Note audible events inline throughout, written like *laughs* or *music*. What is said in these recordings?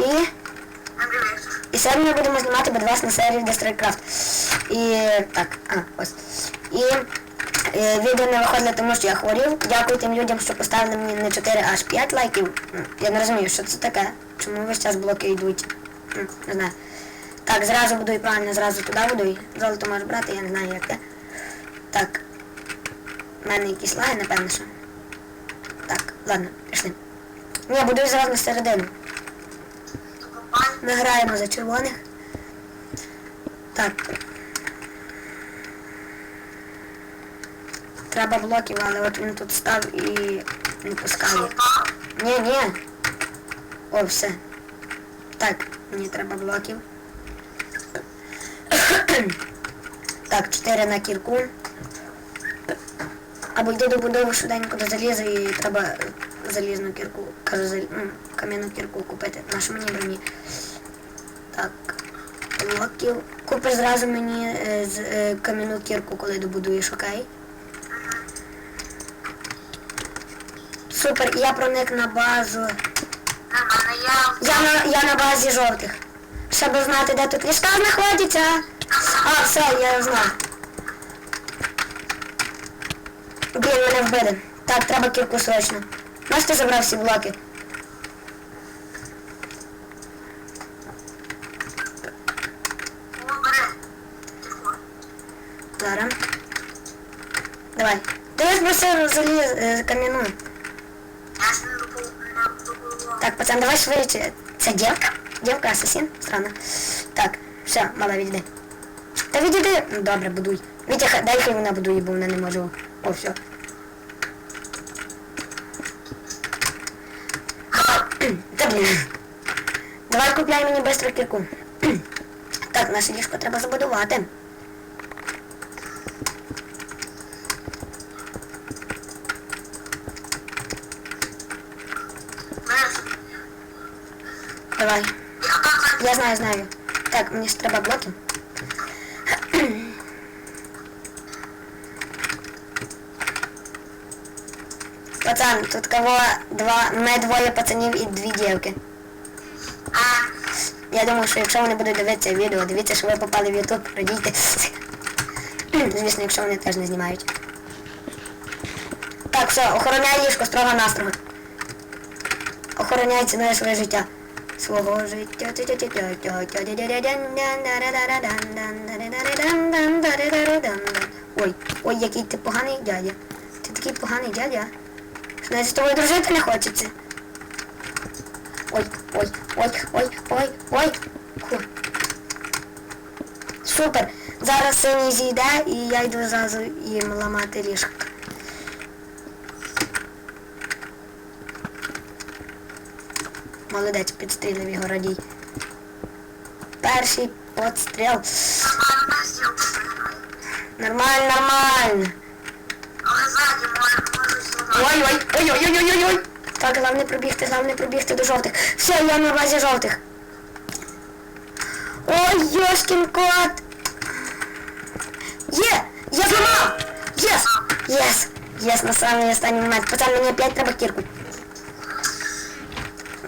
і... І сьогодні ми будемо знімати бедвес на серії Destroycraft. І так, а, ось. І е, відео не виходило, тому що я хворів. Дякую тим людям, що поставили мені не 4, аж 5 лайків. Я не розумію, що це таке. Чому весь час блоки йдуть. Не знаю. Так, зразу будуй правильно, зразу туди будуй. Золото можеш брати, я не знаю як це. Так. У мене якісь лаги, напевно, що. Так, ладно, пішли. Ні, будуй зразу на середину. Ми граємо за червоних. Так. Треба блоків, але от він тут став і не пускає. Ні, ні. О, все. Так, мені треба блоків. так, 4 на кірку. Або йди до будови швиденько до заліза і треба залізну кірку, кажу, зал... кам'яну кірку купити. Нашу мені броні. Так, блоків. Купиш зразу мені е, з, е, кам'яну кірку, коли добудуєш, окей? Супер, я проник на базу. Я. Я на, я на базі жовтих. Щоб знати, де тут ліжка знаходяться. А, все, я знаю. Блін, мене вбили. Так, треба кірку срочно. Знаєш, ти забрав всі блоки? Зараз. Давай. Ж не допу- не добула. Так, пацан, давай швидше. Це дівка? Дівка асасін? Странно. Так, все, мала відійди. Та відійди. Ну, Добре, будуй. Вітя, дай хай вона будує, бо вона не може. О, все. Та блін. Давай купляй мені быстро кірку. *clears throat* Так, наше ліжко треба забудувати. Давай. я знаю, знаю. Так, мені ж треба блоки. Пацан, тут кого два, ми двоє пацанів і дві дівки. А, Я думаю, що якщо вони будуть дивитися відео, дивіться, що ви попали в YouTube, радійте. Звісно, якщо вони теж не знімають. Так, все, охороняй ліжко строго настрого. Охороняй цінує своє життя. Свого життя. Ой, ой, який ти поганий дядя. Ти такий поганий дядя. Що навіть з тобою дружити не хочеться. Ой, ой, ой, ой, ой, ой. Фу. Супер. Зараз синій зійде і я йду зразу їм ламати ліжко. Молодець, підстрілив його радій. Перший подстріл. нормально. Нормально, нормально. Але ззаді може, може знімати. Ой, ой, ой, ой, ой, ой, ой. Так, головне пробігти, головне пробігти до жовтих. Все, я на базі жовтих. Ой, Йошкін кот. Є! Я зламав! Єс! Єс! Єс, на самий останній момент. Пацан, мені опять треба кірку.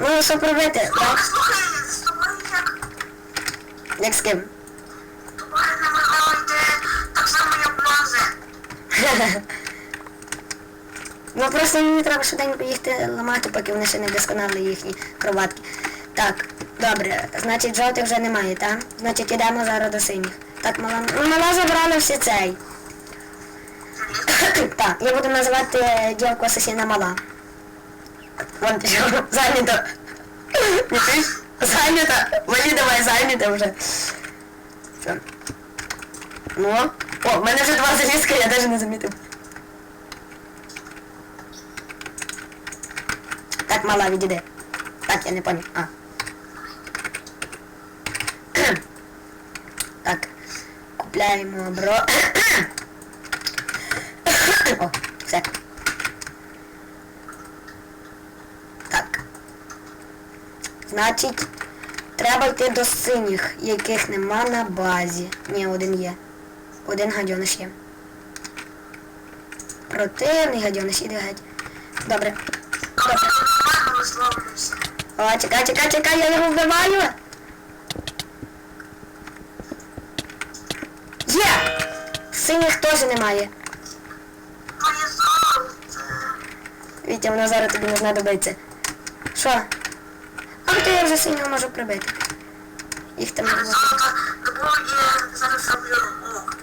Ну, що пробити? Слухай, Так? слухай, з тобою як Як з ким? тобою не йде так само, як бази. *laughs* Ну просто мені треба швиденько їхати ламати, поки вони ще не досконали їхні кроватки. Так, добре, значить жовтих вже немає, так? Значить йдемо зараз до синіх. Так, мала, ну, мала забрала всі цей. *coughs* так, я буду називати е, дівку асасіна мала. Вон пішов, зайнято. Не ти? Зайнято. Мені давай зайнято вже. Все. Ну, о, в мене вже два залізка, я навіть не замітив. Так, мала, відійди. Так, я не понял. А. так. Купляємо бро. О, все. Так. Значить, треба йти до синіх, яких нема на базі. Ні, один є. Один гадьониш є. Противний гадьониш, іди геть. Добре. Висловлююся. О, чекай, чекай, чекай, я його вбиваю. Є! Синіх теж немає. Вітя, воно зараз тобі не знадобиться. Що? А то я вже синього можу прибити. Їх там не було. зараз роблю лук.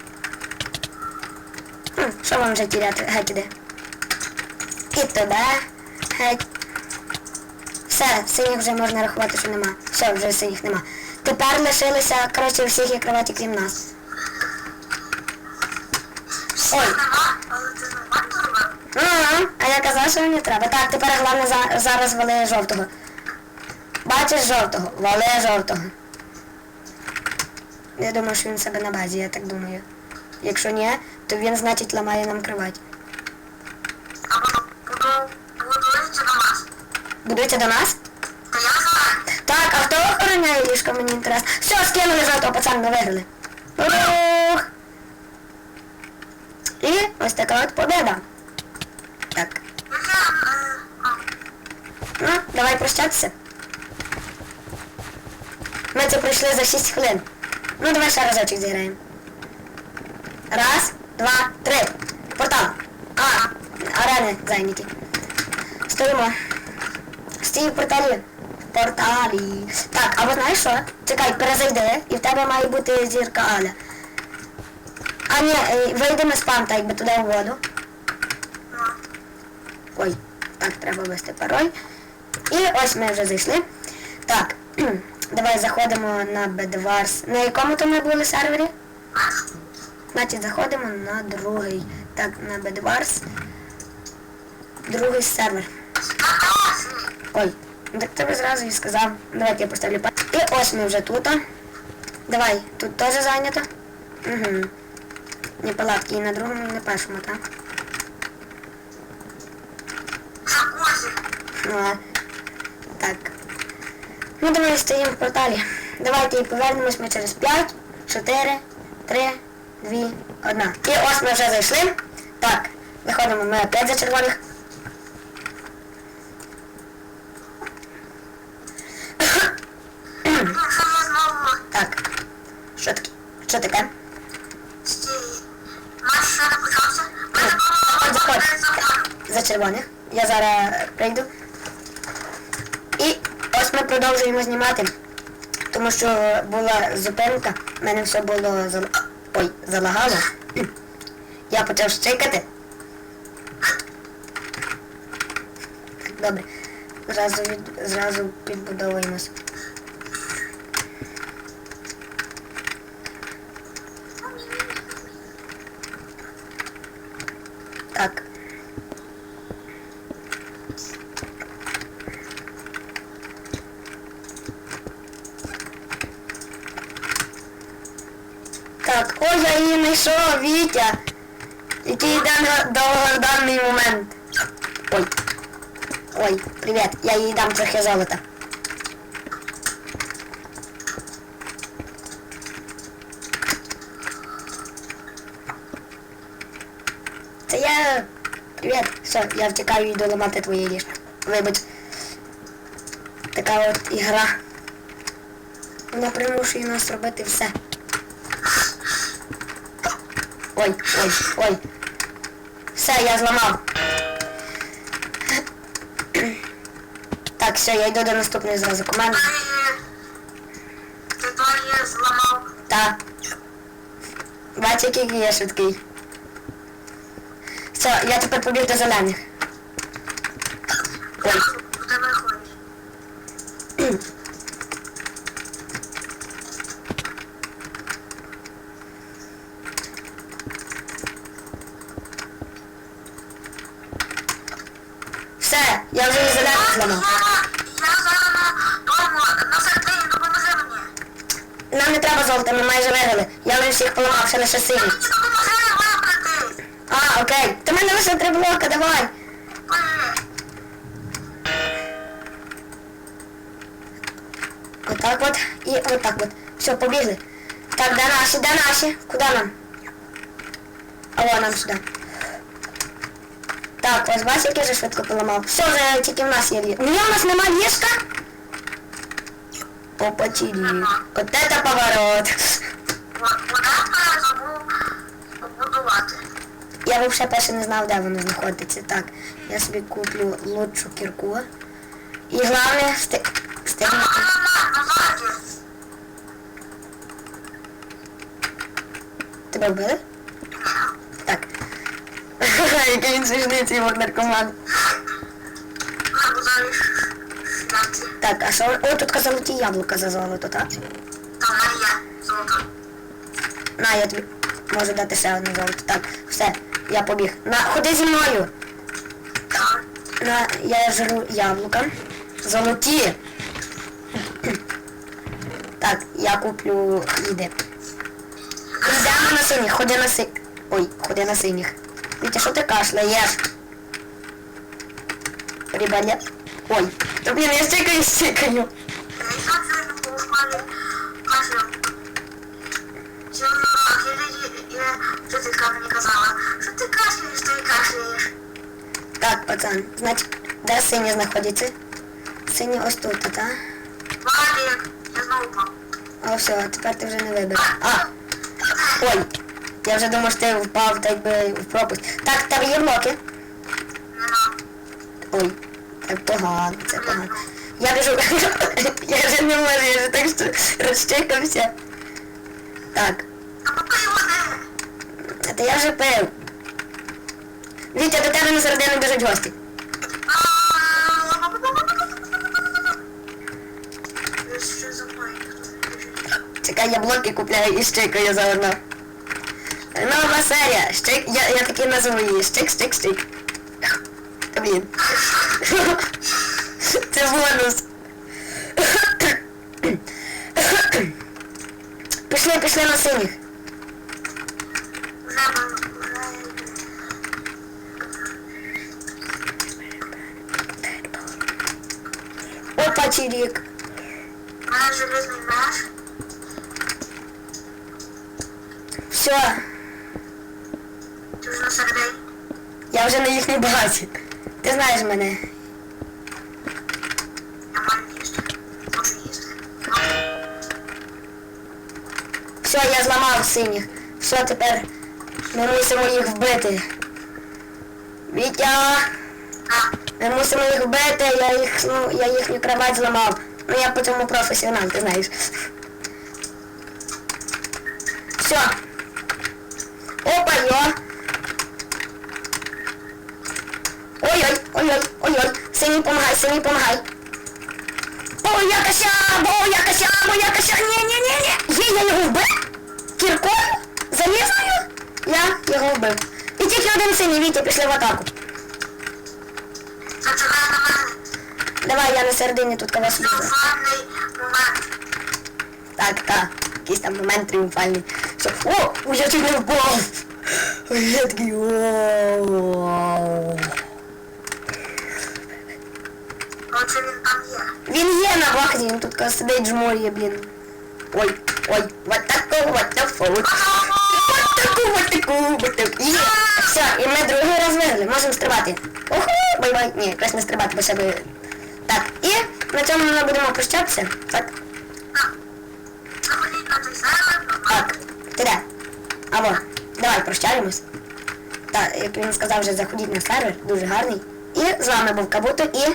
Хм, Що вам вже тіряти? Геть іде. І туди. Геть. Все, синіх вже можна рахувати, що нема. Все, вже синіх нема. Тепер лишилися, коротше, у всіх є кроваті, крім нас. Ой. Ага, а я казав, що мені треба. Так, тепер головне за, зараз вали жовтого. Бачиш жовтого? Вали жовтого. Я думаю, що він себе на базі, я так думаю. Якщо ні, то він, значить, ламає нам кровать. А буду, буду, будується до нас. Будується до нас? Та я знаю. Так, а хто охороняє ліжко, мені інтересно. Все, скинули жовтого, пацан, ми виграли. Ух! І ось така от победа. Так. Е, Ну, давай прощатися. Ми це пройшли за 6 хвилин. Ну, давай ще разочок зіграємо. Раз, два, три. Портал. А, арени зайняті. Стоїмо. Стій порталі. Порталі. Так, або знаєш що? Чекай, перезайди, і в тебе має бути зірка Аля. А ні, е, вийди на спам, так якби туди в воду. Ой, так, треба ввести пароль. І ось ми вже зайшли. Так, давай заходимо на Bedwars. На якому то ми були сервері? Значить, заходимо на другий. Так, на Bedwars. Другий сервер. Ой, ну так тебе зразу і сказав. Давайте я поставлю па. І ось ми вже тут. Давай, тут теж зайнято. Угу. Ні палатки, і на другому, і на першому, так? Ну, а. Ну, давай стоїмо в порталі. Давайте і повернемось ми через 5, 4, 3, 2, 1. І ось ми вже зайшли. Так, виходимо ми опять за червоних. Ну, що я знову Так. Що таке? Що таке? стій. Матч ще не почався. Ми не Заходь, заходь. заходимо. За червоних. Я зараз прийду. І ось ми знімати. Тому що була зупинка, в мене все було зал... Ой, залагало. Я почав щикати. Добре. Зразу, від... Зразу підбудовуємося. Так. Так, ой, я її знайшов, Вітя. Який йде на довгожданий момент. Ой. Ой, привіт, я їй дам трохи золота. Це я... Привіт, все, я втікаю і йду ламати твоє ліжко. Вибач. Така от ігра. Вона примушує нас робити все. Ой, ой, ой. Все, я зламав. Так, все, я йду до наступної зразу команди. Ти твоє зламав. Та. Бачиш, який я швидкий. Все, я тепер побіг до зелених. Ой. Куди виходиш? *clears throat* виграли. Я вже всіх поламав, ще лише сині. Мені допоможи вибрати. А, окей. То мене лише три блока, давай. Ой, Отак от і отак от. Все, побігли. Так, де наші, де наші? Куди нам? Алло, нам сюди. Так, ось бачиш, як я вже швидко поламав. Все, вже тільки в нас є ліжко. Ні, у нас нема ліжка. Опа, чирі. От это поворот. Я взагалі перше не знав, де воно знаходиться. Так, я собі куплю лучшу кірку. І головне встиг... Встигнути. Тебе вбили? Так. *laughs* Який він смішний цей вот наркоман. Так, а що? О, тут золоті яблука за золото, так? Там є золото. На, я тобі можу дати ще одне золото. Так, все, я побіг. На, ходи зі мною. Так. На, я жру яблука. Золоті. Так, я куплю їди. Йдемо на синіх, ходи на си... Ой, ходи на синіх. Вітя, що ти кашляєш? Рибаля. Ой, то блін, я стикаю, стикаю. Я вчителька мені казала, що ти кашляєш, ти кашляєш. Так, пацан, значить, де сині знаходяться? Сині ось тут, та? Валік, я знову впав. О, все, тепер ти вже не вибереш. А! Ой! Я вже думав, що ти впав так би в пропасть. Так, тебе є блоки. Нема. Ой, так погано, це погано. Я біжу. я *laughs* вже не можу, я вже так що розчекався. Так, то я вже пив. Вітя, до тебе на середину біжуть гості. Чекай, я блоки купляю і щикаю заодно. Нова серія. Щик, я, я таки назву її. Щик, щик, щик. Та блін. *laughs* Це бонус. *coughs* Пішли, пішли на синіх. Чирік. У мене железний меч. Все, Ти вже на середині. я вже на їхній базі. Ти знаєш мене. Я маю їсти. Хочу їсти. Все, я зламав синіх. Все, тепер ми мусимо їх вбити. Вітя! А, Ми мусимо їх вбити, я їх, ну, я їхню кровать зламав. Ну я по цьому професіонал, ти знаєш. Все. Опа, йо. Ой-ой, ой-ой, ой-ой. Синій помагай, синій помагай. Ой, я кося, бо я кося, бо я кося. Ні, ні, ні, ні. Є, я його вбив? Кіркою? Залізною? Я його вбив. І тільки один синій, Вітя, пішли в атаку. Зачекай на мене. Давай, я на середині тут кого собі. Тріумфальний момент. Так, так. Якийсь там момент тріумфальний. Що, о, ой, я чуть не впав. Ой, Я такий, вау. Отже, він там є. Він є на вахті, він тут коли сидить жмурює, блін. Ой, ой, вот таку, вот таку. Вот таку, вот таку, вот таку. Є. Все, і ми другий раз виграли, можемо стрибати. Уху, бай-бай. Ні, якраз не стрибати, бо себе. Так, і на цьому ми будемо прощатися. Так, так. Ти де? Або, давай прощаємось. Так, як він сказав, вже заходіть на сервер, дуже гарний. І з вами був Кабуто і